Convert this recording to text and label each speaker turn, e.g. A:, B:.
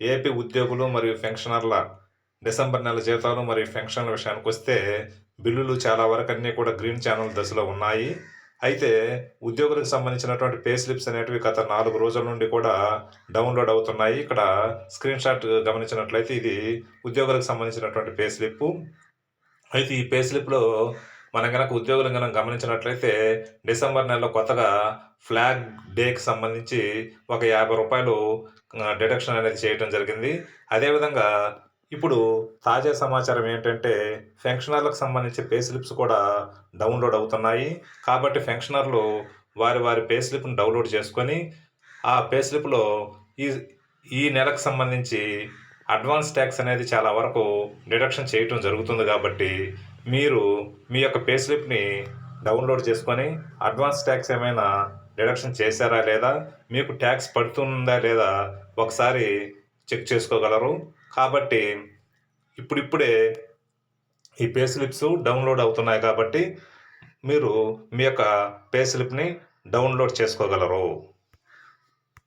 A: AP ఉద్యోగులు మరియు పెన్షనర్ల December నెల జీతాలు మరియు పెన్షన్ల విషయానికి వస్తే బిల్లులు చాలా వరకు అన్నీ కూడా గ్రీన్ ఛానల్ దశలో ఉన్నాయి. అయితే ఉద్యోగులకు సంబంధించినటువంటి పే స్లిప్స్ అనేటివి గత నాలుగు రోజుల నుండి కూడా డౌన్లోడ్ అవుతున్నాయి. ఇక్కడ స్క్రీన్ షాట్ గమనించినట్లయితే ఇది ఉద్యోగులకు సంబంధించినటువంటి పే స్లిప్. అయితే ఈ పే స్లిప్లో మనం కనుక ఉద్యోగులను కనుక గమనించినట్లయితే డిసెంబర్ నెలలో కొత్తగా ఫ్లాగ్ డేకి సంబంధించి ఒక యాభై రూపాయలు డిడక్షన్ అనేది చేయడం జరిగింది. అదేవిధంగా ఇప్పుడు తాజా సమాచారం ఏంటంటే ఫెన్షనర్లకు సంబంధించి పే స్లిప్స్ కూడా డౌన్లోడ్ అవుతున్నాయి. కాబట్టి ఫెన్షనర్లు వారి వారి పే స్లిప్ను డౌన్లోడ్ చేసుకొని ఆ పే స్లిప్లో ఈ ఈ నెలకు సంబంధించి అడ్వాన్స్ ట్యాక్స్ అనేది చాలా వరకు డిడక్షన్ చేయటం జరుగుతుంది కాబట్టి మీరు మీ యొక్క పే స్లిప్ని డౌన్లోడ్ చేసుకొని అడ్వాన్స్ ట్యాక్స్ ఏమైనా డిడక్షన్ చేశారా లేదా మీకు ట్యాక్స్ పడుతుందా లేదా ఒకసారి చెక్ చేసుకోగలరు. కాబట్టి ఇప్పుడిప్పుడే ఈ పే స్లిప్స్ డౌన్లోడ్ అవుతున్నాయి కాబట్టి మీరు మీ యొక్క పే స్లిప్ని డౌన్లోడ్ చేసుకోగలరు.